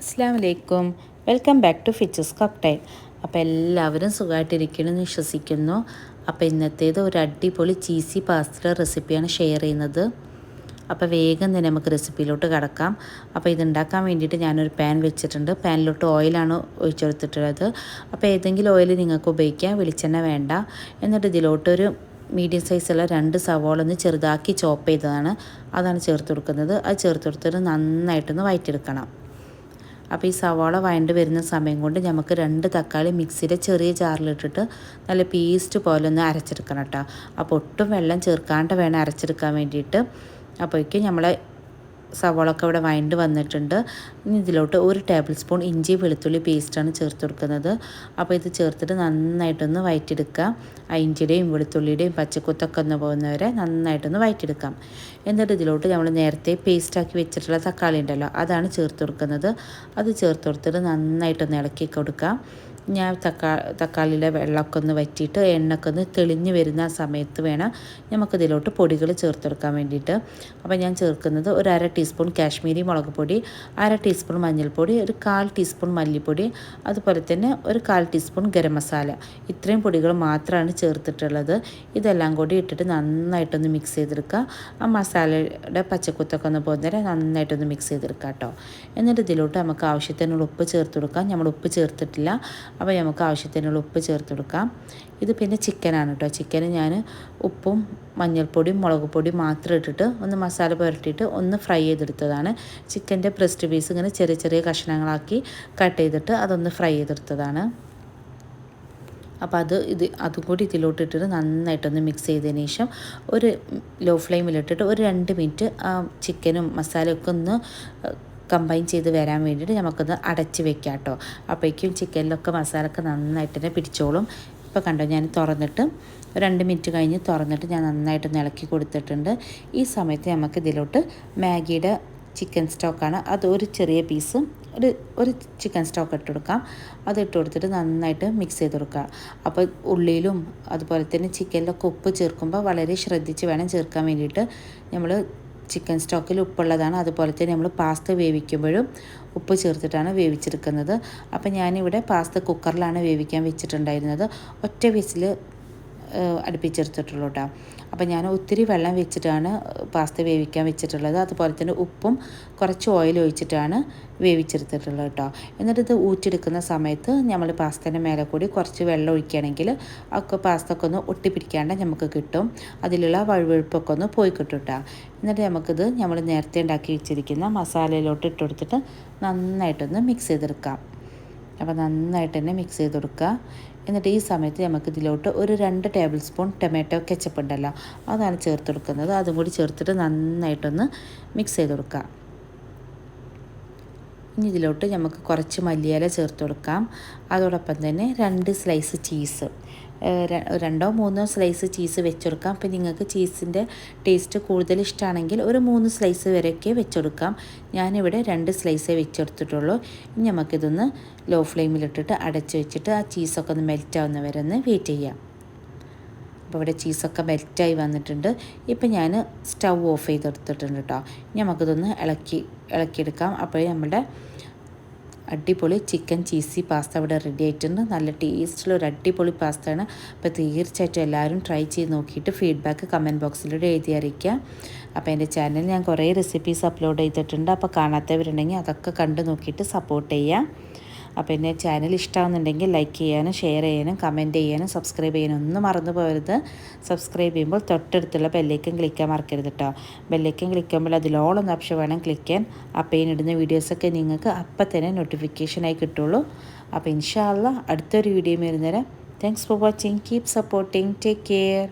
അസ്സാം വലൈക്കും welcome back to ഫിച്ചസ് കോക്ടൈൽ അപ്പോൾ എല്ലാവരും സുഖമായിട്ടിരിക്കണമെന്ന് വിശ്വസിക്കുന്നു. അപ്പോൾ ഇന്നത്തേത് ഒരു അടിപൊളി ചീസി പാസ്ത റെസിപ്പിയാണ് ഷെയർ ചെയ്യുന്നത്. അപ്പോൾ വേഗം തന്നെ നമുക്ക് റെസിപ്പിയിലോട്ട് കടക്കാം. അപ്പോൾ ഇതുണ്ടാക്കാൻ വേണ്ടിയിട്ട് ഞാനൊരു പാൻ വെച്ചിട്ടുണ്ട്. പാനിലോട്ട് ഓയിലാണ് ഒഴിച്ചെടുത്തിട്ടുള്ളത്. അപ്പോൾ ഏതെങ്കിലും ഓയിൽ നിങ്ങൾക്ക് ഉപയോഗിക്കാം. വെളിച്ചെണ്ണ വേണ്ട. എന്നിട്ട് ഇതിലോട്ടൊരു മീഡിയം സൈസുള്ള രണ്ട് സവോള ഒന്ന് ചെറുതാക്കി ചോപ്പ് ചെയ്തതാണ്. അതാണ് ചേർത്ത് കൊടുക്കുന്നത്. അത് ചേർത്ത് കൊടുത്തിട്ട് നന്നായിട്ടൊന്ന് വയറ്റെടുക്കണം അപ്പോൾ ഈ സവാള വഴണ്ട് വരുന്ന സമയം കൊണ്ട് നമുക്ക് രണ്ട് തക്കാളി മിക്സിയുടെ ചെറിയ ജാറിലിട്ടിട്ട് നല്ല പേസ്റ്റ് പോലെ ഒന്ന് അരച്ചെടുക്കണം കേട്ടോ അപ്പോൾ ഒട്ടും വെള്ളം ചേർക്കാണ്ട് വേണം അരച്ചെടുക്കാൻ വേണ്ടിയിട്ട്. അപ്പോഴേക്കും നമ്മളെ സവാളൊക്കെ ഇവിടെ വൈൻഡ് വന്നിട്ടുണ്ട്. ഇനി ഇതിലോട്ട് ഒരു ടേബിൾ സ്പൂൺ ഇഞ്ചി വെളുത്തുള്ളി പേസ്റ്റാണ് ചേർത്ത് കൊടുക്കുന്നത്. അപ്പോൾ ഇത് ചേർത്തിട്ട് നന്നായിട്ടൊന്ന് വയറ്റെടുക്കുക ആ ഇഞ്ചിയുടെയും വെളുത്തുള്ളിയുടെയും പച്ചക്കുത്തൊക്കെ ഒന്ന് പോകുന്നവരെ നന്നായിട്ടൊന്ന് വയറ്റെടുക്കാം എന്നിട്ട് ഇതിലോട്ട് നമ്മൾ നേരത്തെ പേസ്റ്റാക്കി വെച്ചിട്ടുള്ള തക്കാളി ഉണ്ടല്ലോ അതാണ് ചേർത്ത് കൊടുക്കുന്നത്. അത് ചേർത്ത് കൊടുത്തിട്ട് നന്നായിട്ടൊന്ന് ഇളക്കി കൊടുക്കാം ഞാൻ തക്കാ തക്കാളിയിലെ വെള്ളമൊക്കെ ഒന്ന് വറ്റിയിട്ട് എണ്ണയൊക്കെ ഒന്ന് തെളിഞ്ഞ് വരുന്ന സമയത്ത് വേണം നമുക്കിതിലോട്ട് പൊടികൾ ചേർത്തെടുക്കാൻ വേണ്ടിയിട്ട്. അപ്പോൾ ഞാൻ ചേർക്കുന്നത് ഒരു അര ടീസ്പൂൺ കാശ്മീരി മുളക് പൊടി അര ടീസ്പൂൺ മഞ്ഞൾപ്പൊടി ഒരു കാൽ ടീസ്പൂൺ മല്ലിപ്പൊടി അതുപോലെ തന്നെ ഒരു കാൽ ടീസ്പൂൺ ഗരം മസാല. ഇത്രയും പൊടികൾ മാത്രമാണ് ചേർത്തിട്ടുള്ളത്. ഇതെല്ലാം കൂടി ഇട്ടിട്ട് നന്നായിട്ടൊന്ന് മിക്സ് ചെയ്തെടുക്കുക. ആ മസാലയുടെ പച്ചക്കുത്തൊക്കെ ഒന്ന് പോകുന്നേരം നന്നായിട്ടൊന്ന് മിക്സ് ചെയ്തെടുക്കുക കേട്ടോ. എന്നിട്ട് ഇതിലോട്ട് നമുക്ക് ആവശ്യത്തിനുള്ള ഉപ്പ് ചേർത്ത് കൊടുക്കാം. നമ്മൾ ഉപ്പ് ചേർത്തിട്ടില്ല. അപ്പോൾ നമുക്ക് ആവശ്യത്തിനുള്ള ഉപ്പ് ചേർത്ത് കൊടുക്കാം. ഇത് പിന്നെ ചിക്കനാണ് കേട്ടോ. ചിക്കന് ഞാൻ ഉപ്പും മഞ്ഞൾപ്പൊടിയും മുളക് പൊടിയും മാത്രം ഇട്ടിട്ട് ഒന്ന് മസാല പുരട്ടിയിട്ട് ഒന്ന് ഫ്രൈ ചെയ്തെടുത്തതാണ്. ചിക്കന്റെ ബ്രസ്റ്റ് പീസ് ഇങ്ങനെ ചെറിയ ചെറിയ കഷ്ണങ്ങളാക്കി കട്ട് ചെയ്തിട്ട് അതൊന്ന് ഫ്രൈ ചെയ്തെടുത്തതാണ്. അപ്പോൾ അത് ഇത് അതും കൂടി ഇതിലോട്ട് ഇട്ടിട്ട് നന്നായിട്ടൊന്ന് മിക്സ് ചെയ്തതിന് ശേഷം ഒരു ലോ ഫ്ലെയിമിലിട്ടിട്ട് ഒരു രണ്ട് മിനിറ്റ് ചിക്കനും മസാലയൊക്കെ ഒന്ന് കമ്പൈൻ ചെയ്ത് വരാൻ വേണ്ടിയിട്ട് നമുക്കൊന്ന് അടച്ച് വെക്കാം കേട്ടോ അപ്പോഴേക്കും ചിക്കനിലൊക്കെ മസാലയൊക്കെ നന്നായിട്ട് തന്നെ പിടിച്ചോളും. ഇപ്പോൾ കണ്ടോ ഞാൻ തുറന്നിട്ട് രണ്ട് മിനിറ്റ് കഴിഞ്ഞ് തുറന്നിട്ട് ഞാൻ നന്നായിട്ട് ഇളക്കി കൊടുത്തിട്ടുണ്ട്. ഈ സമയത്ത് നമുക്ക് ഇതിലോട്ട് മാഗിയുടെ ചിക്കൻ സ്റ്റോക്കാണ് അത് ഒരു ചെറിയ പീസ് ഒരു ഒരു ചിക്കൻ സ്റ്റോക്ക് ഇട്ട് കൊടുക്കാം. അത് ഇട്ട് കൊടുത്തിട്ട് നന്നായിട്ട് മിക്സ് ചെയ്ത് കൊടുക്കുക. അപ്പോൾ ഉള്ളിയിലും അതുപോലെ തന്നെ ചിക്കനിലൊക്കെ ഉപ്പ് ചേർക്കുമ്പോൾ വളരെ ശ്രദ്ധിച്ച് വേണം ചേർക്കാൻ വേണ്ടിയിട്ട്. നമ്മൾ ചിക്കൻ സ്റ്റോക്കിൽ ഉപ്പുള്ളതാണ്. അതുപോലെ തന്നെ നമ്മൾ പാസ്ത വേവിക്കുമ്പോഴും ഉപ്പ് ചേർത്തിട്ടാണ് വേവിച്ചെടുക്കുന്നത്. അപ്പോൾ ഞാനിവിടെ പാസ്ത കുക്കറിലാണ് വേവിക്കാൻ വെച്ചിട്ടുണ്ടായിരുന്നത്. ഒറ്റ വിസിൽ അടുപ്പിച്ചെടുത്തിട്ടുള്ളൂ കേട്ടോ. അപ്പോൾ ഞാൻ ഒത്തിരി വെള്ളം വെച്ചിട്ടാണ് പാസ്ത വേവിക്കാൻ വെച്ചിട്ടുള്ളത്. അതുപോലെ തന്നെ ഉപ്പും കുറച്ച് ഓയിൽ ഒഴിച്ചിട്ടാണ് വേവിച്ചെടുത്തിട്ടുള്ളത് കേട്ടോ. എന്നിട്ട് ഇത് ഊറ്റിയെടുക്കുന്ന സമയത്ത് നമ്മൾ പാസ്തേന്റെ മേലെ കൂടി കുറച്ച് വെള്ളം ഒഴിക്കുകയാണെങ്കിൽ ഒക്കെ പാസ്ത ഒക്കെ ഒന്ന് ഒട്ടിപ്പിടിക്കാണ്ട് നമുക്ക് കിട്ടും. അതിലുള്ള വഴുവഴുപ്പൊക്കെ ഒന്ന് പോയി കിട്ടും കേട്ടോ എന്നിട്ട് നമുക്കിത് നമ്മൾ നേരത്തെ ഉണ്ടാക്കി വെച്ചിരിക്കുന്ന മസാലയിലോട്ട് ഇട്ട് കൊടുത്തിട്ട് നന്നായിട്ടൊന്ന് മിക്സ് ചെയ്തെടുക്കാം. അപ്പോൾ നന്നായിട്ട് തന്നെ മിക്സ് ചെയ്ത് കൊടുക്കുക. എന്നിട്ട് ഈ സമയത്ത് നമുക്ക് ഇതിലോട്ട് ഒരു രണ്ട് ടേബിൾ സ്പൂൺ ടൊമാറ്റോ കെച്ചപ്പ് ഉണ്ടല്ലോ അതാണ് ചേർത്ത് കൊടുക്കുന്നത്. അതും കൂടി ചേർത്തിട്ട് നന്നായിട്ടൊന്ന് മിക്സ് ചെയ്ത് കൊടുക്കുക. ഇനി ഇതിലോട്ട് നമുക്ക് കുറച്ച് മല്ലിയില ചേർത്ത് കൊടുക്കാം. അതോടൊപ്പം തന്നെ രണ്ട് സ്ലൈസ് ചീസ് രണ്ടോ മൂന്നോ സ്ലൈസ് ചീസ് വെച്ചെടുക്കാം. അപ്പം നിങ്ങൾക്ക് ചീസിന്റെ ടേസ്റ്റ് കൂടുതൽ ഇഷ്ടമാണെങ്കിൽ ഒരു മൂന്ന് സ്ലൈസ് വരെയൊക്കെ വെച്ചെടുക്കാം. ഞാനിവിടെ രണ്ട് സ്ലൈസേ വെച്ചെടുത്തിട്ടുള്ളൂ. ഇനി നമുക്കിതൊന്ന് ലോ ഫ്ലെയിമിലിട്ടിട്ട് അടച്ച് വെച്ചിട്ട് ആ ചീസൊക്കെ ഒന്ന് മെൽറ്റ് ആവുന്ന വരെ ഒന്ന് വെയിറ്റ് ചെയ്യാം. അപ്പോൾ ഇവിടെ ചീസൊക്കെ മെൽറ്റായി വന്നിട്ടുണ്ട്. ഇപ്പം ഞാൻ സ്റ്റൗ ഓഫ് ചെയ്തെടുത്തിട്ടുണ്ട് കേട്ടോ ഇനി നമുക്കിതൊന്ന് ഇളക്കി ഇളക്കിയെടുക്കാം. അപ്പോൾ നമ്മുടെ അടിപൊളി ചിക്കൻ ചീസി പാസ്ത ഇവിടെ റെഡി ആയിട്ടുണ്ട്. നല്ല ടേസ്റ്റുള്ള ഒരു അടിപൊളി പാസ്തയാണ്. അപ്പോൾ തീർച്ചയായിട്ടും എല്ലാവരും ട്രൈ ചെയ്ത് നോക്കിയിട്ട് ഫീഡ്ബാക്ക് കമന്റ് ബോക്സിലൂടെ എഴുതി അറിയിക്കുക അപ്പോൾ എന്റെ ചാനലിൽ ഞാൻ കുറേ റെസിപ്പീസ് അപ്ലോഡ് ചെയ്തിട്ടുണ്ട്. അപ്പോൾ കാണാത്തവരുണ്ടെങ്കിൽ അതൊക്കെ കണ്ടു നോക്കിയിട്ട് സപ്പോർട്ട് ചെയ്യുക അപ്പോൾ എന്നെ ചാനൽ ഇഷ്ടമാകുന്നുണ്ടെങ്കിൽ ലൈക്ക് ചെയ്യാനും ഷെയർ ചെയ്യാനും കമന്റ് ചെയ്യാനും സബ്സ്ക്രൈബ് ചെയ്യാനും ഒന്നും മറന്നു പോകരുത്. സബ്സ്ക്രൈബ് ചെയ്യുമ്പോൾ തൊട്ടടുത്തുള്ള ബെല്ലേക്കും ക്ലിക്ക് ചെയ്യാൻ മറക്കരുത് കേട്ടോ ബെല്ലേക്കും ക്ലിക്ക് ചെയ്യുമ്പോൾ അതിലോളം ഓപ്ഷൻ വേണം ക്ലിക്ക് ചെയ്യാൻ അപ്പോൾ ഇടുന്ന വീഡിയോസൊക്കെ നിങ്ങൾക്ക് അപ്പം തന്നെ നോട്ടിഫിക്കേഷനായി കിട്ടുള്ളൂ. അപ്പോൾ ഇൻഷാല്ല അടുത്തൊരു video വരുന്നേരം. Thanks for watching keep supporting take care